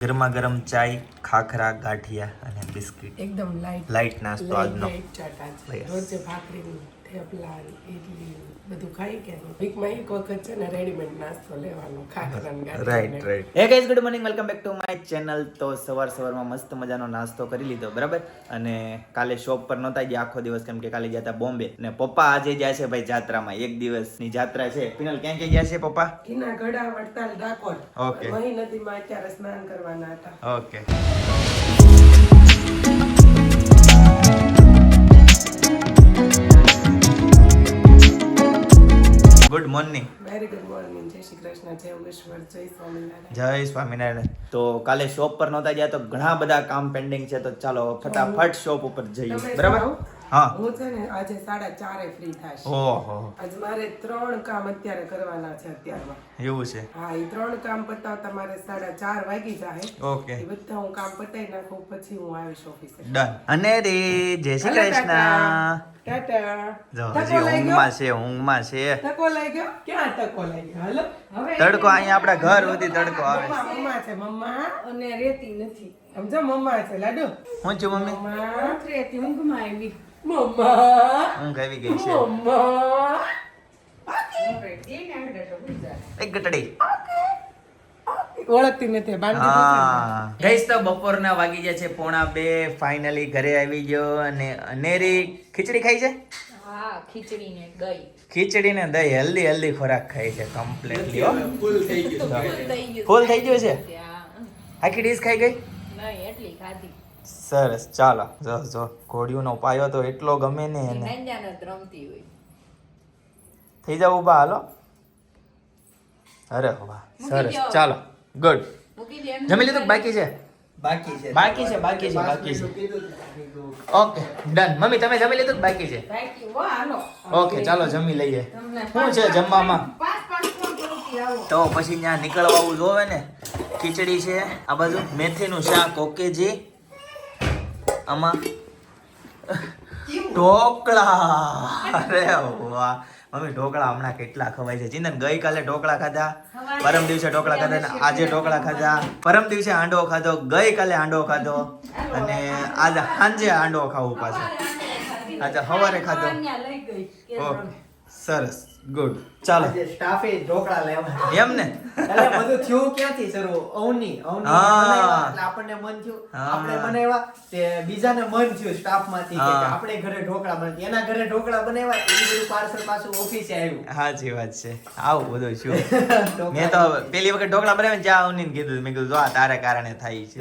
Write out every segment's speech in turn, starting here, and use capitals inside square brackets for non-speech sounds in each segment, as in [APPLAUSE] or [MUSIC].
ગરમા ગરમ ચાય ખાખરા ગાંઠિયા અને બિસ્કિટ. એકદમ લાઈટ લાઈટ નાસ્તો આજનો. રોજે ભાખરી થેપલા ઇડલી બધું ખાઈ કે વીકમાં એક વખત છે ને રેડીમેડ નાસ્તો લેવાનો khakhra right right hey guys good morning welcome back to my channel તો સવાર સવારમાં મસ્ત મજાનો નાસ્તો કરી લીધો બરાબર? અને કાલે શોપ પર નહોતા ગયા આખો દિવસ કેમ કે કાલે ગયા હતા બોમ્બે. અને પપ્પા આજે ગયા છે ભાઈ જાત્રામાં. એક દિવસની જાત્રા છે. પિનલ ક્યાં ક્યાં ગયા છે પપ્પા? કિના ગડા વડતાલ ડાકોર. ઓકે મહી નદીમાં અત્યારે સ્નાન કરવાના હતા. Okay good morning. Very good morning જય શ્રી કૃષ્ણ. જય ઉમેશ્વર જય સ્વામિનારાયણ. જય સ્વામિનારાયણ. તો કાલે શોપ પર નહોતા ગયા તો ઘણા બધા કામ પેન્ડિંગ છે. તો ચાલો ફટાફટ શોપ ઉપર જઈએ. બરાબર? હા. હું છે ને આજે સાડા ચારે ફ્રી થાશ. ઓહો. આજ મારે ત્રણ કામ અત્યારે કરવાના છે અત્યારમાં. એવું છે. હા એ ત્રણ કામ પતાવતા મારે સાડા ચાર વાગી જાય. ઓકે. એ બધા હું કામ પતાવી નાખું પછી હું આવીશ ઓફિસે ડન અને રે જય શ્રી કૃષ્ણ. તડકો અહીંયા આપણા ઘર સુધી તડકો આવે મમ્મા છે. મમ્મા અને રેતી નથી. સમજો મમ્મા છે લાડુ? હું છું મમ્મી? રેતી ઊંઘમાં આવી. મમ્મા. ઊંઘ આવી ગઈ છે. મમ્મા. એક ગટડી. ઓળખતી નથી બાંધી હા. ગઈસ તો બપોરના વાગી ગયા છે પોણા બે ફાઇનલી ઘરે આવી ગયો અને અનેરી ખીચડી ખાઈ છે? હા ખીચડી ને ગઈ ખીચડી ને દહીં હેલ્ધી હેલ્ધી ખોરાક ખાઈ છે કમ્પ્લીટલી ફૂલ થઈ ગયું ફૂલ થઈ ગયું છે. આખી ડીશ ખાઈ ગઈ? નહીં એટલી ખાધી. સરસ ચાલો જો જો ઘોડિયુંનો પાયો તો એટલો ગમે ને એને. રમતી હોય. થઈ જાવ ઊભા હાલો. અરે વાહ સરસ ચાલો. ગુડ જમી લીધું બાકી છે? બાકી છે. બાકી છે બાકી છે બાકી છે. ઓકે ડન મમ્મી તમે જમી લીધું બાકી છે? ઓકે ચાલો જમી લઈએ. શું છે જમવામાં? તો પછી ત્યાં નીકળવાવું જોવે ને? ખીચડી છે આ બાજુ મેથીનું શાક ઓકે જી? આમાં ઢોકળા. અરે વાહ. મમ્મી ઢોકળા હમણાં કેટલા ખવાય છે? ચિંતન ગઈકાલે ઢોકળા ખાધા પરમ દિવસે ઢોકળા ખાધા અને આજે ઢોકળા ખાધા. પરમ દિવસે આંડો ખાધો ગઈકાલે આંડો ખાધો અને આજે સાંજે આંડો ખાવું પાછો. આજે સવારે ખાધો. ઓકે સરસ ગુડ. ચાલો. સ્ટાફે ઢોકળા લેવા. એમ ને? એટલે બધું થયું ક્યાંથી શરૂ? અવની અવની એટલે આપણને મન થયું. આપણે બનાવ્યા તે બીજાને મન થયું સ્ટાફમાંથી કે આપણે ઘરે ઢોકળા બને એના ઘરે ઢોકળા બનાવ્યા એ બધું પાર્સલ પાછું ઓફિસે આવ્યું. હાજી વાત છે. આવું બધું શું [LAUGHS] મેં તો પેલી વખત ઢોકળા બનાવ્યા ને ચા ને કીધું. મેં કીધું જો આ તારે કારણે થાય છે.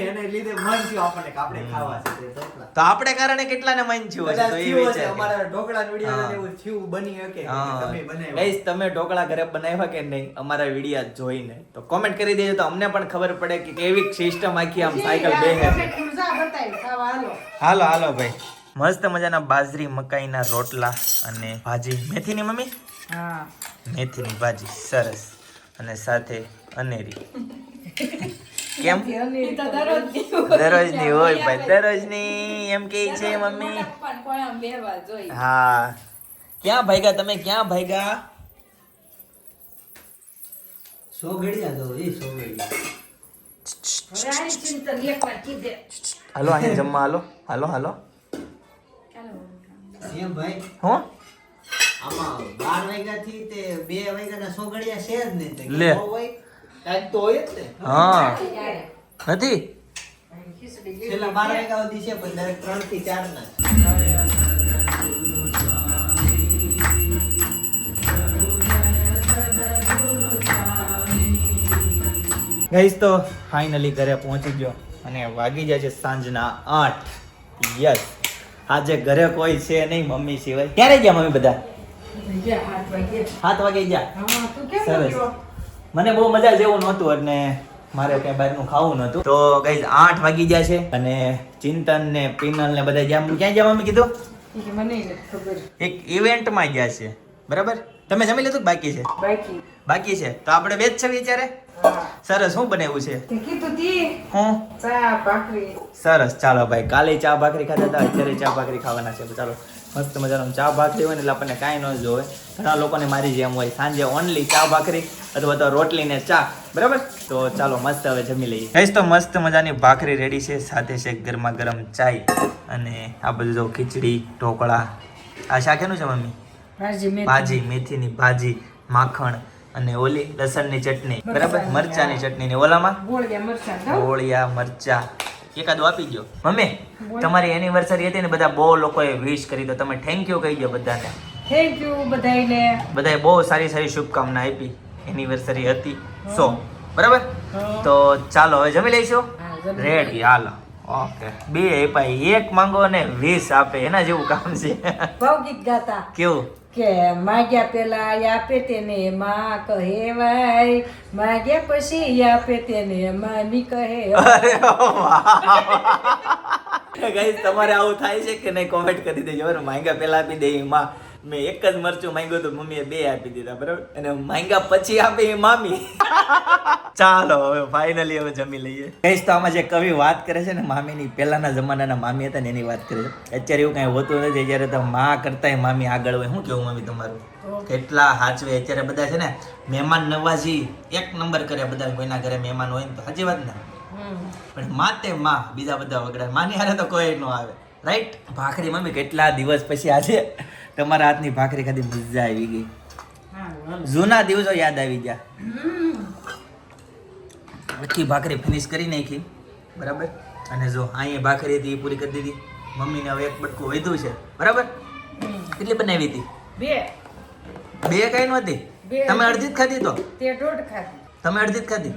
એને લીધે મન થયું આપણને કે આપણે ખાવા છે તો આપણે કારણે કેટલાને મન થયું તો એ વિચાર અમારા ઢોકળા વીડિયો એવું થયું બની શકે તમે બનાવ્યા. Guys, તમે ઢોકળા ઘરે બનાવ્યા કે નહીં? અમારા વિડીયા જોઈને. તો કોમેન્ટ કરી દેજો તો અમને પણ ખબર પડે કે કેવી સિસ્ટમ આખી આમ સાયકલ ખાવા હાલો. હાલો હાલો ભાઈ. મસ્ત મજાના બાજરી મકાઈના રોટલા અને ભાજી. મેથીની મમ્મી? હા. મેથીની ભાજી સરસ. અને સાથે અનેરી. કેમ? દરરોજ દરરોજની હોય. ભાઈ દરરોજની. એમ કે છે મમ્મી? પણ કોઈ આમ બેહવા જોઈ હા. ક્યાં ભાગ્યા તમે? ક્યાં ભાગ્યા સો ઘડિયા દો એ સો કીધે. હાલો અહીંયા જમવા હાલો. હાલો હાલો. એમ ભાઈ? હું? આમાં બાર વાગ્યા થી તે બે વાગ્યા ના સો ઘડિયા છે જ નહીં તે લે. ન તો હોય જ ને. હા. નથી? છેલ્લા બાર વાગ્યા સુધી છે પણ દરેક ત્રણથી ચાર ના ગઈશ તો ફાઇનલી ઘરે પહોંચી ગયો અને વાગી જાય છે સાંજના આઠ. યસ આજે ઘરે કોઈ છે નહીં મમ્મી સિવાય. ક્યારે ગયા મમ્મી બધા? સાત વાગે ગયા. સરસ. મને બહુ મજા જેવું નહોતું અને મારે કઈ બહારનું ખાવું નહોતું. તો ગઈ આઠ વાગી ગયા છે અને ચિંતન ને પિનલ ને બધા જ્યાં ક્યાં ગયા મમ્મી કીધું? એક ઇવેન્ટમાં ગયા છે. બરાબર? તમે જમી લીધું બાકી છે? બાકી. બાકી છે. તો આપણે બે જ છે વિચારે સરસ શું બનાવ્યું છે? તે હું. ચા ભાખરી. સરસ ચાલો ભાઈ કાલે ચા ભાખરી ખાતા હતા અત્યારે ચા ભાખરી ખાવાના છે. તો ચાલો મસ્ત મજાનો ચા ભાખરી હોય ને એટલે આપણને કાંઈ ન જોવે. ઘણા લોકોને મારી જેમ હોય સાંજે ઓનલી ચા ભાખરી અથવા તો રોટલી ને ચા. બરાબર? તો ચાલો મસ્ત હવે જમી લઈએ. ગઈશ તો મસ્ત મજાની ભાખરી રેડી છે. સાથે છે ગરમા ગરમ ચાય અને આ બધું જો ખીચડી ઢોકળા. આ શાક એનું છે મમ્મી? ભાજી મેથીની ભાજી માખણ. અને ઓલી લસણની ચટણી. બરાબર? મરચાની ચટણી ને ઓલામાં? ગોળિયા મરચાં એકાદું આપી ગયો મમ્મી તમારી એનિવર્સરી હતી ને બધા બહુ લોકોએ વિશ કરી તો તમે થેન્ક યુ કહી દો બધાને. થેન્ક યુ બધાને બધાએ બહુ સારી સારી શુભકામના આપી. એનિવર્સરી હતી. સો. બરાબર? તો ચાલો હવે જમી લઈશું? રેડી હાલો. ઓકે બે આપાય એક માંગો ને વીસ આપે. એના જેવું કામ છે. ભાવગીત ગાતા. કેવું? કે માગ્યા પેલા આપે તેને માં કહેવાય, માગ્યા પછી આપે તેને માની કહે ગાઈસ તમારે આવું થાય છે કે નહીં? કોમેન્ટ કરી દેજો. માંગ્યા પેલા આપી દે એમાં મેં એક જ મરચું માંગ્યું તો મમ્મીએ બે આપી દીધા બરાબર? અને માંગ્યા પછી આપે એ મામી. [LAUGHS] ચાલો હવે ફાઇનલી હવે જમી લઈએ. ગાઈસ તો આમાં જે કવિ વાત કરે છે ને મામીની પહેલાના જમાનાના મામી હતા ને એની વાત કરે છે. અત્યારે એવું કાંઈ હોતું નથી જ્યારે તો માં કરતાંય મામી આગળ હોય. શું કેવું મમ્મી તમારું? કેટલા હાચવે અત્યારે બધા છે ને મહેમાન નવાજી એક નંબર કરે બધા કોઈના ઘરે મહેમાન હોય ને તો સાચી વાત ને? પણ માતે માં બીજા બધા વગડા માની હારે તો કોઈ ન આવે. રાઈટ ભાખરી મમ્મી કેટલા દિવસ પછી આજે તમારા હાથની ભાખરી ખાધી મજા આવી ગઈ. જૂના દિવસો યાદ આવી ગયા. આખી ભાખરી ફિનિશ કરી નાખી. બરાબર? અને જો અહીંયા ભાખરી હતી એ પૂરી કરી દીધી. મમ્મીને હવે એક બટકું વધ્યું છે. બરાબર? કેટલી બનાવી હતી? બે. બે કઈ નહોતી? તમે અડધી જ ખાધી તો? તે દોઢ ખાધી. તમે અડધી જ ખાધી?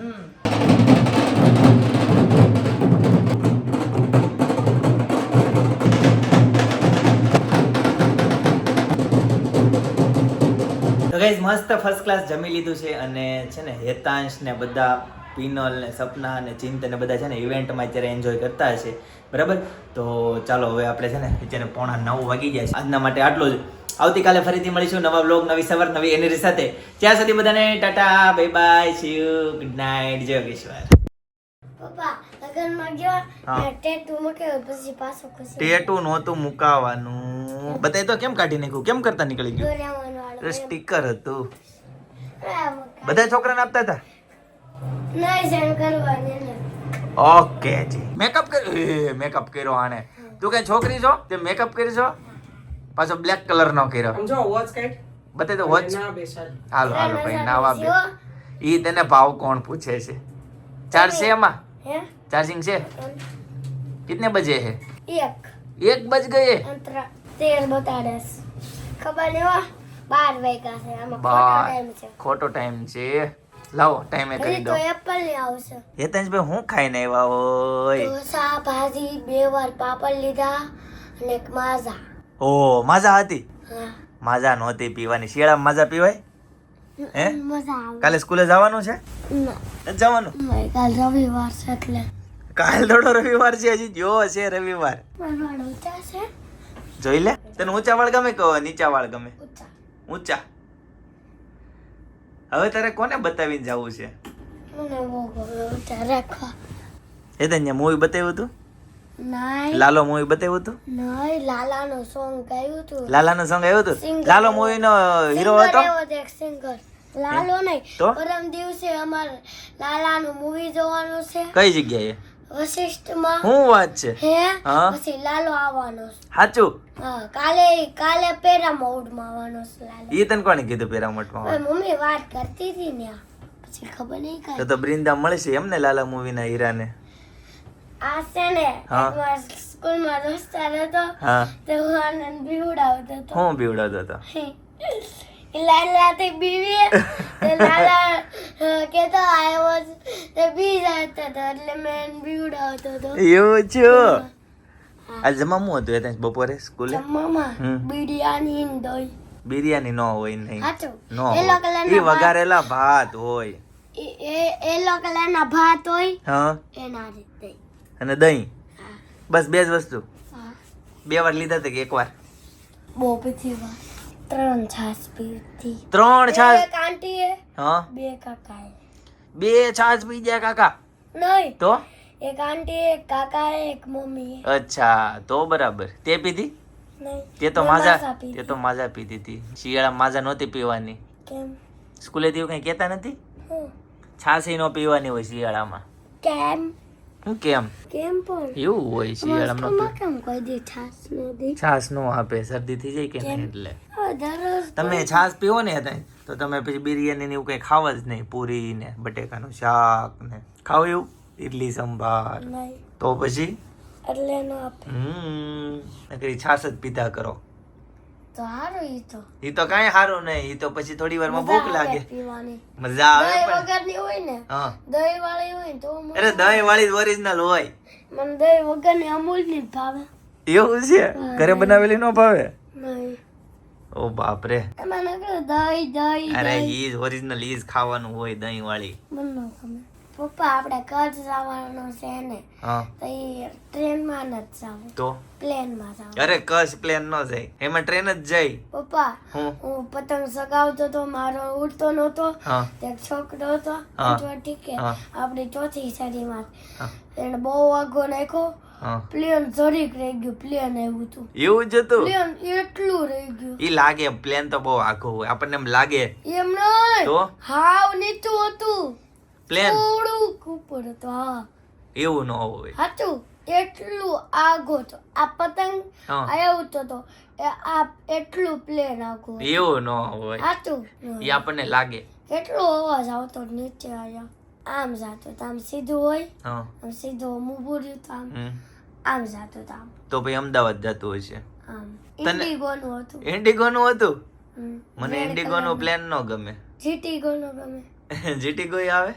ગાઈઝ મસ્ત ફર્સ્ટ ક્લાસ જમી લીધું છે અને છે ને હેતાંશ ને બધા પિનલ ને સપના ને ચિંત ને બધા છે ને ઇવેન્ટમાં અત્યારે એન્જોય કરતા હશે. બરાબર? તો ચાલો હવે આપણે છે ને અત્યારે પોણા નવ વાગી ગયા છે. આજના માટે આટલું જ. આવતીકાલે ફરીથી મળીશું નવા બ્લોગ નવી સવાર નવી એનર્જી સાથે. ત્યાં સુધી બધાને Tata bye bye see you good night જય યોગેશ્વર પપ્પા લગનમાં ગયો. ટેટુ મૂકે પછી પાછો ખુશી. ટેટુ નહોતું મુકાવાનું. બતાય તો કેમ કાઢી નાખ્યું? કેમ કરતા નીકળી ગયું? વાળો સ્ટીકર હતું. બધા છોકરાને આપતા હતા? ઓકે જી. મેકઅપ કર્યો મેકઅપ કર્યો આને. તું કઈ છોકરી છો? તે મેકઅપ કરી છો? પાછો બ્લેક કલર નો કર્યો. બતાય તો વોચ હાલો હાલો ભાઈ નાવા બે. ઈ તને ભાવ કોણ પૂછે છે? ચાર્જ છે એમાં? ચાર્જિંગ છે? કિતને બજે હે? એક. એક બજ ગયે? અંતર તેર બતાડે ખબર નહીં બાર વાગ્યા છે આમાં ખોટો ટાઈમ છે. ખોટો ટાઈમ છે. લાવો ટાઈમે કરી દો. એપલ આવશે. હેતંશભાઈ હું ખાઈને આવ્યા હોય? ઢોસા ભાજી બે વાર પાપડ લીધા અને એક માઝા ઓ માજા હતી? માઝા નહોતી પીવાની. શિયાળામાં માઝા પીવાય? હે? કાલે સ્કૂલે જવાનું છે? ના. જવાનું? કાલ રવિવાર છે એટલે. કાલ થોડો રવિવાર છે હજી જો છે રવિવાર. જોઈ લે. તને ઊંચા વાળ ગમે કે નીચા વાળ ગમે? ઊંચા. ઊંચા. હવે તારે કોને બતાવીને જવું છે? એ તને મૂવી બતાવ્યું હતું લાલો મૂવી બતાવ્યું હતું લાલા નું સોંગ ગાયું હતું લાલાનું સોંગ આવ્યું હતું લાલો એવો. મૂવી નો હીરો હતો? સિંગર લાલો નહીં? પરમ દિવસે અમારે લાલાનું મૂવી જોવાનું છે. કઈ જગ્યાએ? વશિષ્ઠમાં? શું વાત છે? હે? પછી લાલો આવવાનો સાચું હા કાલે કાલે પેરા મોડમાં આવવાનો છે લાલો. એ તને કોણે કીધું પેરામોટમાં માં મમ્મી વાત કરતી હતી ને પછી ખબર નહીં તો કાંઈ. તો બ્રિંદા મળશે એમ ને લાલા મૂવી ના હીરાને? આ છે ને સ્કૂલમાં સ્કૂલમાં દોસ્તાર હતો તો હું આનંદ બીવડાવતો હતો. હું બીવડાવતો હતો? બીવી [LAUGHS] તો લાલા અ, કહેતો આવ્યો જ તો બી જતો હતો એટલે મેં એને બીવડાવતો હતો. એવું છું? આજે જમવાનું હતું એ ત્યાં બપોરે સ્કૂલે? જમવામાં હમ. બિરયાની દહીં બિરયાની ન હોય નહીં. નો ભાત. વઘારેલા ભાત હોય. એ- એ- યલો કલરના ભાત હોય. હા? એના રીતે અને દહીં? બસ બે જ વસ્તુ. બે વાર લીધા હતા કે એક વાર? બહુ બધી વાર. ત્રણ છાસ પીધી ત્રણ છાસ? એક આંટીએ હા? બે કાકાએ. બે છાસ પી ગયા કાકા? નહીં. તો? એક આંટી એક કાકા એક મમ્મી અચ્છા તો બરાબર. તે પીધી? તે તો માજા તે તો માજા પીધી હતી. શિયાળા માજા નહોતી પીવાની. કેમ? સ્કૂલે થી કઈ કહેતા નથી? છાસી નો પીવાની હોય શિયાળામાં. કેમ? હું કેમ? કેમ પણ? એવું હોય શિયાળામાં તો કેમ કોઈ દે છાસ નો દે છાસ નો આપે શરદી થઈ જાય કે નહીં એટલે? તમે છાસ પીવો ને તઈ, તો તમે પછી બિરયાની ને એવું કઈ ખાવા જ નહીં પૂરી ને બટેકાનું શાક ને. ખાવ એવું? ઇડલી સંભાર. તો પછી? એટલે નો આપે. હમ નકરી છાસ જ પીધા કરો. તો સારું ઈ તો. ઈ તો કાઈ હારું નહીં ઈ તો પછી થોડી વારમાં ભૂખ લાગે. મજા આવે દહીં પણ. વગરની હોય ને હા. દહીં વાળી હોય તો અરે દહીં વાળી ઓરિજિનલ હોય. મને દહીં વગરની અમૂલની ભાવે. એવું છે? ઘરે બનાવેલી નો ભાવે? નહીં. ઓ બાપ રે નકર દહીં દહીં અરે ઈ ઓરિજિનલ ઈ ખાવાનું હોય દહીં વાળી મને ન પપ્પા આપણે કચ્છ જવાનું છે ને તો એ ટ્રેનમાં નથી જવું તો? પ્લેનમાં જવું અરે કચ્છ પ્લેન નો જાય. એમાં ટ્રેન જ જાય. પપ્પા હું? પતંગ સગાવતો તો મારો ઉડતો નહોતો. એક છોકરો હતો. ઠીક આપણી ચોથી સદીમાં. એને બહુ વાઘો નાખ્યો. પ્લેન જરીક રહી ગયું પ્લેન આવ્યું હતું. એવું જ હતું? પ્લેન એટલું રહી ગયું. ઈ લાગે પ્લેન તો બહુ આખું હોય. આપણને એમ લાગે. એમ નહીં તો? હાવ નીચું હતું. પ્લેન થોડુંક ઉપર હતું હા. એવું ન હોય. હતું એટલું આગો તો આ પતંગ. આવ્યો તો એ આ એટલું પ્લેન આગો એવું ન હોય. હતું એ આપણને લાગે. કેટલો અવાજ આવતો નીચે આવ્યો આમ જાતો તો આમ સીધું હોય. આમ સીધું ઊભું રહ્યું તો આમ. આમ જાતો તો આમ. તો ભાઈ અમદાવાદ જતું છે. આમ. ઇન્ડિગોનું હતું. ઇન્ડિગો નું હતું મને Red ઇન્ડિગો colour નું પ્લેન ન ગમે. જીટીગોનું ગમે. [LAUGHS] જીટીગો આવે?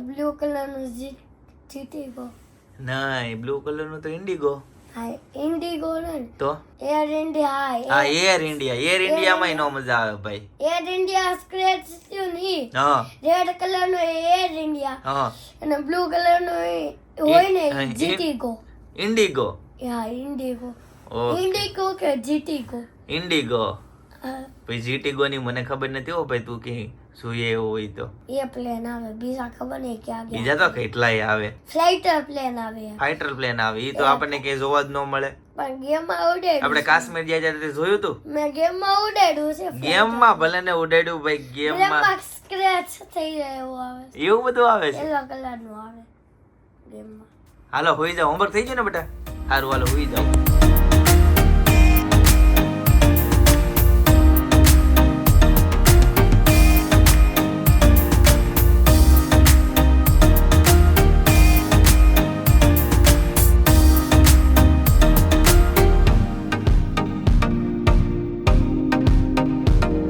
બ્લુ કલરનું જીટીગો નહીં બ્લુ કલરનું તો ઇન્ડિગો હા ઇન્ડિગો ને તો? એર ઇન્ડિયા હા એર ઇન્ડિયા એર ઇન્ડિયામાં નો મજા આવે ભાઈ. એર ઇન્ડિયા સ્ક્રેચ થયો ની હા. રેડ કલરનું એર ઇન્ડિયા હા. અને બ્લુ કલરનું હોય ને એ- જીટીગો ઇન્ડિગો હા ઇન્ડિગો ઇન્ડિગો કે જીટીગો ઇન્ડિગો હા પછી જીટીગો ની મને ખબર નથી હો ભાઈ તું કે સુઈએ એવું હોય તો. એ પ્લેન આવે બીજા ખબર નહીં ક્યાં બીજા તો કેટલાય આવે. ફ્લાઇટર પ્લેન આવે. ફાઇટર પ્લેન આવે એ તો આપણને કે જોવા જ ન મળે. પણ ગેમમાં ઉડાડ્યું આપણે કાશ્મીર ગયા ત્યારે જોયું તું? મેં ગેમમાં ઉડાડ્યું છે ગેમમાં ભલે ને ઉડાડ્યું ભાઈ ગેમમાં સ્ક્રેચ થઈ જાય એવું આવે એવું બધું આવે છે? એલો કલરનું આવે ગેમમાં હાલો હોઈ જાવ હોમવર્ક થઈ ગયું ને બેટા? સારું હાલો હોઈ જાઓ.